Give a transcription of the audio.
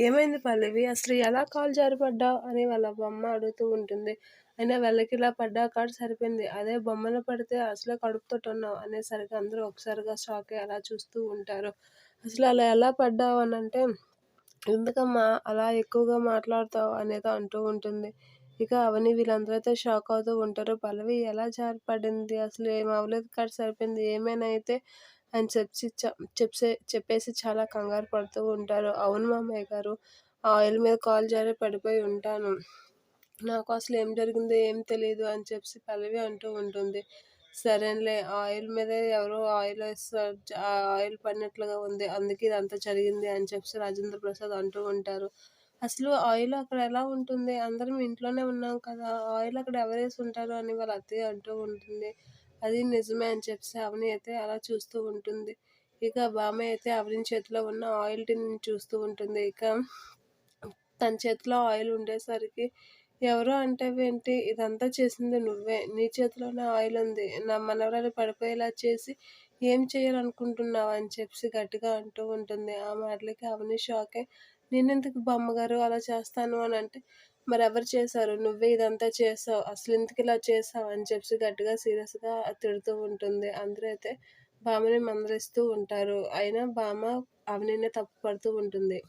ఏమైంది పల్లవి? అసలు ఎలా కాలు జారిపడ్డావు అని వాళ్ళ బొమ్మ అడుగుతూ ఉంటుంది. అయినా వెళ్ళకి ఇలా పడ్డా కాడు సరిపోయింది. అదే బొమ్మలు పడితే అసలే కడుపుతో ఉన్నావు అనేసరికి అందరూ ఒకసారిగా షాక్ అలా చూస్తూ ఉంటారు. అసలు అలా ఎలా పడ్డావు అని అంటే ఎందుకమ్మా? అలా ఎక్కువగా మాట్లాడతావు? అనేది అంటూ ఉంటుంది. ఇక అవని వీళ్ళందరూ షాక్ అవుతూ ఉంటారు. పల్లవి ఎలా జారిపడింది? అసలు ఏం అవ్వలేదు కాదు సరిపోయింది. ఏమైనా అయితే అని చెప్పి చెప్పే చెప్పేసి చాలా కంగారు పడుతూ ఉంటారు. అవును మామయ్య గారు ఆయిల్ మీద కాల్ జారి పడిపోయి ఉంటాను. నాకు అసలు ఏం జరిగిందో ఏం తెలియదు అని చెప్పి పల్లవి అంటూ ఉంటుంది. సరేలే ఆయిల్ మీద ఎవరో ఆయిల్ వేస్తారు ఆయిల్ పడినట్లుగా ఉంది. అందుకే ఇదంతా జరిగింది అని చెప్పి రాజేంద్ర ప్రసాద్ అంటూ ఉంటారు. అసలు ఆయిల్ అక్కడ ఎలా ఉంటుంది? అందరం ఇంట్లోనే ఉన్నాం కదా ఆయిల్ అక్కడ ఎవరేసి ఉంటారు అని వాళ్ళ అత్తయ్య అంటూ ఉంటుంది. అది నిజమే అని చెప్పి అవని అయితే అలా చూస్తూ ఉంటుంది. ఇక బామ్మ అయితే అవని చేతిలో ఉన్న ఆయిల్ టిన్ చూస్తూ ఉంటుంది. ఇక తన చేతిలో ఆయిల్ ఉండేసరికి ఎవరో ఏంటి ఇదంతా చేసింది నువ్వే. నీ చేతిలోనే ఆయిల్ ఉంది. నా మనవరాలు పడిపోయేలా చేసి ఏం చేయాలనుకుంటున్నావు అని చెప్పి గట్టిగా అంటూ ఉంటుంది. ఆ మాటలకి అవని షాకే నేనెందుకు బామ్మగారు అలా చేస్తాను అని అంటే మరి ఎవరు చేశారు? నువ్వే ఇదంతా చేసావు. అసలు ఎందుకు ఇలా చేసావు? అని చెప్పి గట్టిగా సీరియస్గా తిడుతూ ఉంటుంది. అందరూ అయితే భామని మందలిస్తూ ఉంటారు. అయినా భామ అవనినే తప్పు పడుతూ ఉంటుంది.